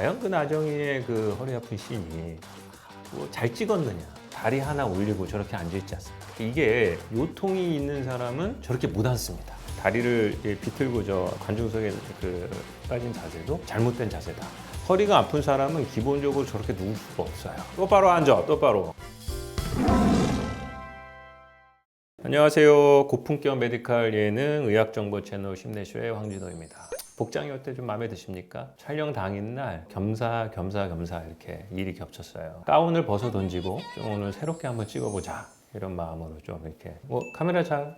과연 그 나정이의 그 허리 아픈 씬이 뭐 잘 찍었느냐. 다리 하나 올리고 저렇게 앉아있지 않습니까? 이게 요통이 있는 사람은 저렇게 못 앉습니다. 다리를 비틀고 저 관중석에 그 빠진 자세도 잘못된 자세다. 허리가 아픈 사람은 기본적으로 저렇게 누울 수가 없어요. 똑바로 앉아 똑바로. 안녕하세요. 고품격 메디칼 예능 의학정보 채널 심내쇼의 황진호입니다. 복장이 어때? 좀 마음에 드십니까? 촬영 당일 날 겸사 겸사 겸사 이렇게 일이 겹쳤어요. 가운을 벗어 던지고 좀 오늘 새롭게 한번 찍어보자. 이런 마음으로 좀 이렇게. 뭐 카메라 잘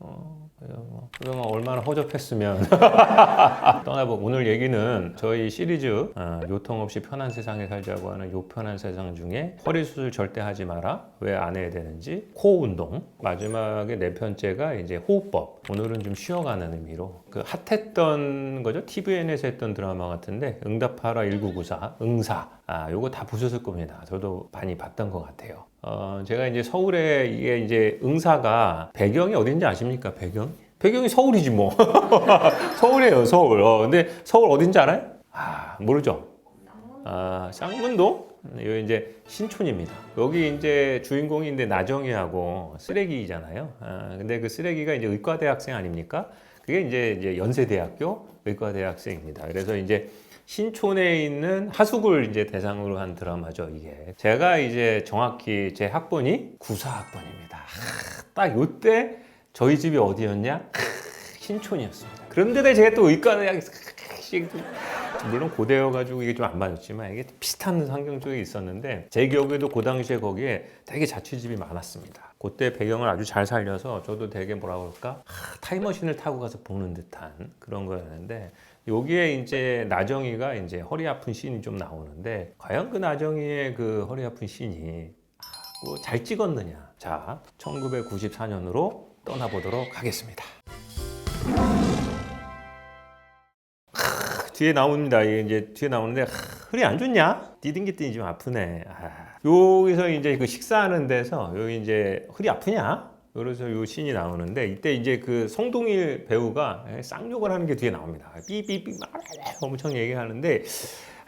어, 뭐. 그동안 얼마나 허접했으면. 떠나보고. 오늘 얘기는 저희 시리즈 어, 요통 없이 편한 세상에 살자고 하는 요 편한 세상 중에 허리 수술 절대 하지 마라. 왜 안 해야 되는지. 코 운동. 마지막에 네 편째가 이제 호흡법. 오늘은 좀 쉬어가는 의미로 그 핫했던 거죠? TVN에서 했던 드라마 같은데 응답하라 1994 응사. 아 요거 다 보셨을 겁니다. 저도 많이 봤던 것 같아요. 어 제가 이제 서울에 이게 이제 응사가 배경이 어딘지 아십니까? 배경? 배경이 서울이지 뭐. 서울이에요 서울. 어 근데 서울 어딘지 알아요? 아 모르죠. 아, 쌍문동? 여기 이제 신촌입니다. 여기 이제 주인공이 이제 나정이하고 쓰레기잖아요. 아, 근데 그 쓰레기가 이제 의과대 학생 아닙니까? 그게 이제, 이제 연세대학교 의과대 학생입니다. 그래서 이제 신촌에 있는 하숙을 이제 대상으로 한 드라마죠, 이게. 제가 이제 정확히 제 학번이 94학번입니다. 딱 요때 저희 집이 어디였냐? 신촌이었습니다. 그런데 제가 또 의과대학 물론 고대여가지고 이게 좀 안 맞았지만 이게 비슷한 환경 쪽에 있었는데 제 기억에도 그 당시에 거기에 되게 자취집이 많았습니다. 그때 배경을 아주 잘 살려서 저도 되게 뭐라 그럴까 하, 타임머신을 타고 가서 보는 듯한 그런 거였는데 여기에 이제 나정이가 이제 허리 아픈 씬이 좀 나오는데 과연 그 나정이의 그 허리 아픈 씬이 뭐 잘 찍었느냐? 자, 1994년으로 떠나보도록 하겠습니다. 뒤에 나옵니다. 이게 이제 뒤에 나오는데 하, 허리 안 좋냐? 디딩기더니 좀 아프네. 아, 여기서 이제 그 식사하는 데서 여기 이제 허리 아프냐? 그래서 요 신이 나오는데 이때 이제 그 송동일 배우가 쌍욕을 하는 게 뒤에 나옵니다. 삐삐삐 엄청 얘기하는데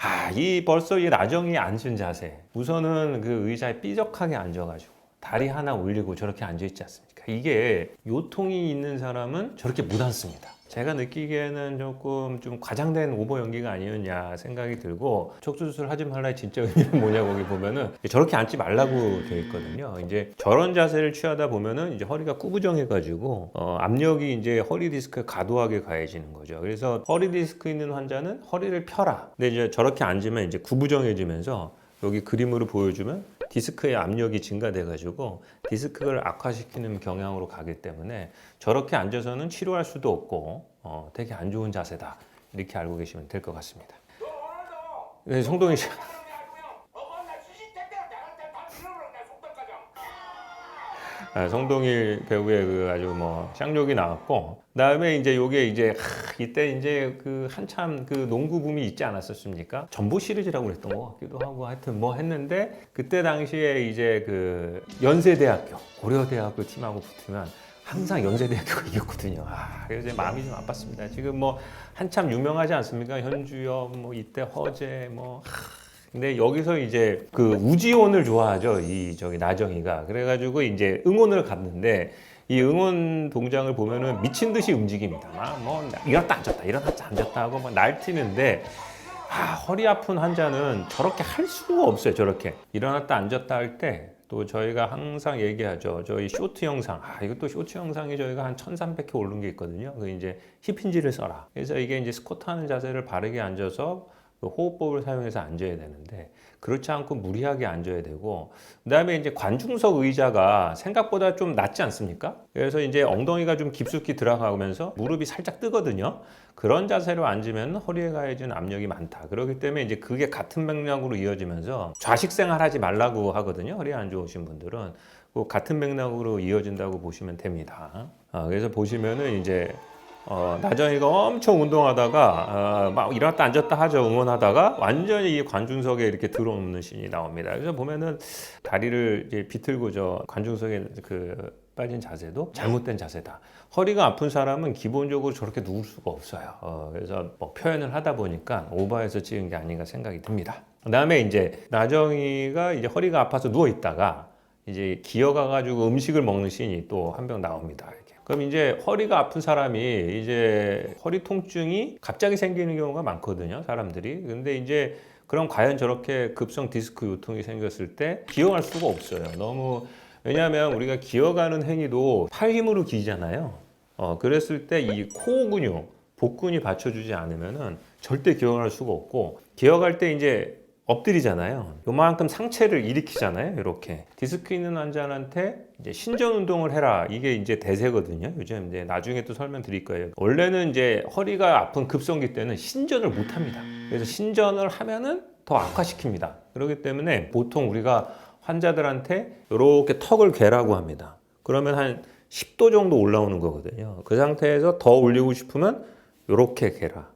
아, 이 벌써 이 나정이 앉은 자세. 우선은 그 의자에 삐적하게 앉아가지고 다리 하나 올리고 저렇게 앉아 있지 않습니까? 이게 요통이 있는 사람은 저렇게 못 앉습니다. 제가 느끼기에는 조금 좀 과장된 오버 연기가 아니었냐 생각이 들고 척수수술 하지 말라의 진짜 의미는 뭐냐 거기 보면은 저렇게 앉지 말라고 되어 있거든요. 이제 저런 자세를 취하다 보면은 이제 허리가 구부정해가지고 어, 압력이 이제 허리 디스크에 과도하게 가해지는 거죠. 그래서 허리 디스크 있는 환자는 허리를 펴라. 근데 이제 저렇게 앉으면 이제 구부정해지면서 여기 그림으로 보여주면 디스크의 압력이 증가돼 가지고 디스크를 악화시키는 경향으로 가기 때문에 저렇게 앉아서는 치료할 수도 없고 어, 되게 안 좋은 자세다 이렇게 알고 계시면 될 것 같습니다. 네, 송동희 씨. 아, 송동일 배우의 그 아주 뭐 쌍욕이 나왔고 그다음에 이제 요게 이제 하, 이때 이제 그 한참 그 농구 붐이 있지 않았었습니까? 전보 시리즈라고 그랬던 것 같기도 하고 하여튼 뭐 했는데 그때 당시에 이제 그 연세대학교 고려대학교 팀하고 붙으면 항상 연세대학교가 이겼거든요. 아, 그래서 제 마음이 좀 아팠습니다. 지금 뭐 한참 유명하지 않습니까? 현주엽, 뭐 이때 허재, 뭐 하, 근데 여기서 이제 그 우지원을 좋아하죠. 이 저기 나정이가. 그래가지고 이제 응원을 갔는데 이 응원 동장을 보면은 미친 듯이 움직입니다. 막 뭐 일어났다 앉았다 일어났다 앉았다 하고 막 날뛰는데 아, 허리 아픈 환자는 저렇게 할 수가 없어요. 저렇게 일어났다 앉았다 할 때 또 저희가 항상 얘기하죠. 저희 쇼트 영상. 아, 이것도 쇼트 영상이 저희가 한 1300회 오른 게 있거든요. 그 이제 힙힌지를 써라. 그래서 이게 이제 스쿼트 하는 자세를 바르게 앉아서 그 호흡법을 사용해서 앉아야 되는데 그렇지 않고 무리하게 앉아야 되고 그다음에 이제 관중석 의자가 생각보다 좀 낮지 않습니까? 그래서 이제 엉덩이가 좀 깊숙이 들어가면서 무릎이 살짝 뜨거든요. 그런 자세로 앉으면 허리에 가해지는 압력이 많다. 그렇기 때문에 이제 그게 같은 맥락으로 이어지면서 좌식 생활하지 말라고 하거든요. 허리 안 좋으신 분들은 그 같은 맥락으로 이어진다고 보시면 됩니다. 아, 그래서 보시면은 이제 어, 나정이가 엄청 운동하다가 어, 막 일어났다 앉았다 하죠 응원하다가 완전히 이 관중석에 이렇게 들어오는 신이 나옵니다. 그래서 보면은 다리를 이제 비틀고 저 관중석에 그 빠진 자세도 잘못된 자세다. 허리가 아픈 사람은 기본적으로 저렇게 누울 수가 없어요. 어, 그래서 뭐 표현을 하다 보니까 오버해서 찍은 게 아닌가 생각이 듭니다. 그다음에 이제 나정이가 이제 허리가 아파서 누워 있다가 이제 기어가 가지고 음식을 먹는 씬이 또 한 병 나옵니다. 그럼 이제 허리가 아픈 사람이 이제 허리 통증이 갑자기 생기는 경우가 많거든요. 사람들이. 근데 이제 그럼 과연 저렇게 급성 디스크 요통이 생겼을 때 기어갈 수가 없어요. 너무 왜냐하면 우리가 기어가는 행위도 팔 힘으로 기잖아요. 어, 그랬을 때 이 코어 근육, 복근이 받쳐주지 않으면은 절대 기어갈 수가 없고 기어갈 때 이제 엎드리잖아요. 요만큼 상체를 일으키잖아요. 이렇게 디스크 있는 환자한테 이제 신전 운동을 해라. 이게 이제 대세거든요. 요즘 이제 나중에 또 설명드릴 거예요. 원래는 이제 허리가 아픈 급성기 때는 신전을 못 합니다. 그래서 신전을 하면은 더 악화시킵니다. 그렇기 때문에 보통 우리가 환자들한테 이렇게 턱을 괴라고 합니다. 그러면 한 10도 정도 올라오는 거거든요. 그 상태에서 더 올리고 싶으면 이렇게 괴라.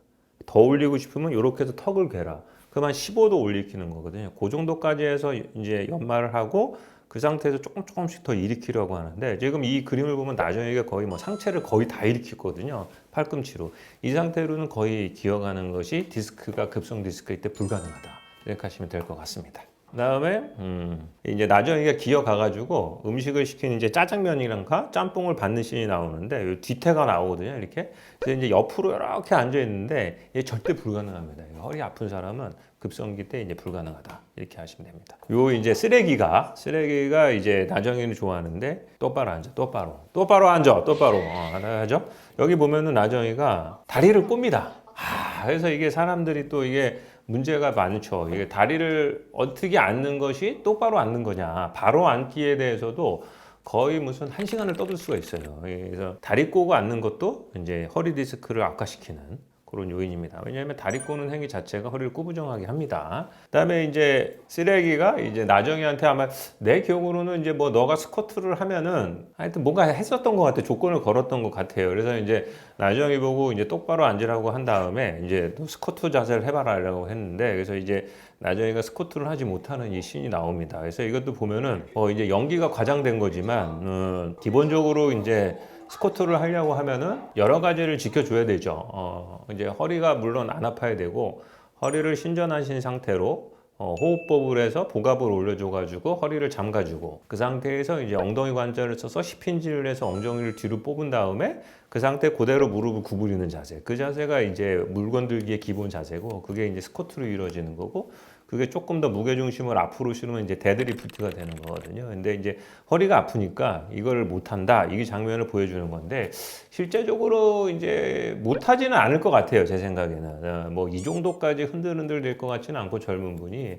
더 올리고 싶으면 이렇게 해서 턱을 괴라. 그만 15도 올리키는 거거든요. 그 정도까지 해서 이제 연마를 하고 그 상태에서 조금 조금씩 더 일으키려고 하는데 지금 이 그림을 보면 나정이가 거의 뭐 상체를 거의 다 일으켰거든요. 팔꿈치로. 이 상태로는 거의 기어가는 것이 디스크가 급성 디스크일 때 불가능하다. 생각하시면 될 것 같습니다. 그다음에 음, 이제 나정이가 기어가가지고 음식을 시키는 이제 짜장면이랑가? 짬뽕을 받는 씬이 나오는데 요 뒤태가 나오거든요 이렇게. 그래서 이제 옆으로 이렇게 앉아 있는데 이게 절대 불가능합니다. 허리 아픈 사람은 급성기 때 이제 불가능하다. 이렇게 하시면 됩니다. 요 이제 쓰레기가 쓰레기가 이제 나정이는 좋아하는데 똑바로 앉아 똑바로. 똑바로 앉아 똑바로. 어, 하죠? 여기 보면은 나정이가 다리를 꼽니다. 아, 그래서 이게 사람들이 또 이게 문제가 많죠. 이게 다리를 어떻게 앉는 것이 똑바로 앉는 거냐. 바로 앉기에 대해서도 거의 무슨 한 시간을 떠들 수가 있어요. 그래서 다리 꼬고 앉는 것도 이제 허리 디스크를 악화시키는 그런 요인입니다. 왜냐하면 다리 꼬는 행위 자체가 허리를 구부정하게 합니다. 그다음에 이제 쓰레기가 이제 나정이한테 아마 내 기억으로는 이제 뭐 너가 스쿼트를 하면은 하여튼 뭔가 했었던 것 같아. 조건을 걸었던 것 같아요. 그래서 이제 나정이 보고 이제 똑바로 앉으라고 한 다음에 이제 또 스쿼트 자세를 해봐라라고 했는데 그래서 이제 나정이가 스쿼트를 하지 못하는 이 씬이 나옵니다. 그래서 이것도 보면은 어 이제 연기가 과장된 거지만 음, 기본적으로 이제 스쿼트를 하려고 하면은 여러 가지를 지켜줘야 되죠. 어, 이제 허리가 물론 안 아파야 되고 허리를 신전하신 상태로 어, 호흡법을 해서 복압을 올려줘가지고 허리를 잠가주고 그 상태에서 이제 엉덩이 관절을 써서 10인지를 해서 엉덩이를 뒤로 뽑은 다음에 그 상태 그대로 무릎을 구부리는 자세 그 자세가 이제 물건 들기의 기본 자세고 그게 이제 스쿼트로 이루어지는 거고 그게 조금 더 무게 중심을 앞으로 실으면 이제 데드리프트가 되는 거거든요. 근데 이제 허리가 아프니까 이걸 못 한다. 이 장면을 보여주는 건데 실제적으로 이제 못 하지는 않을 것 같아요. 제 생각에는 뭐 이 정도까지 흔들흔들 될 것 같지는 않고 젊은 분이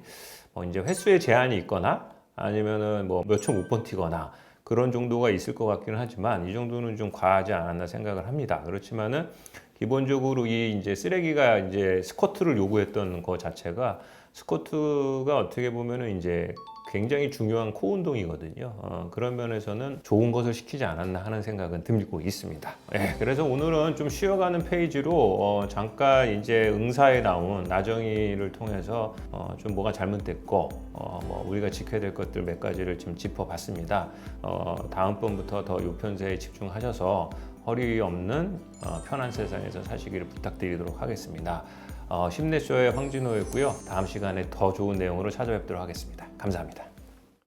뭐 이제 횟수에 제한이 있거나 아니면은 뭐 몇 초 못 버티거나 그런 정도가 있을 것 같기는 하지만 이 정도는 좀 과하지 않았나 생각을 합니다. 그렇지만은 기본적으로 이 이제 쓰레기가 이제 스쿼트를 요구했던 것 자체가 스쿼트가 어떻게 보면은 이제 굉장히 중요한 코 운동이거든요. 어, 그런 면에서는 좋은 것을 시키지 않았나 하는 생각은 들고 있습니다. 예, 그래서 오늘은 좀 쉬어가는 페이지로 어, 잠깐 이제 응사에 나온 나정이를 통해서 어, 좀 뭐가 잘못됐고 어, 뭐 우리가 지켜야 될 것들 몇 가지를 좀 짚어봤습니다. 어, 다음번부터 더 요편세에 집중하셔서 허리 없는 어, 편한 세상에서 사시기를 부탁드리도록 하겠습니다. 어, 심내쇼의 황진호였고요. 다음 시간에 더 좋은 내용으로 찾아뵙도록 하겠습니다. 감사합니다.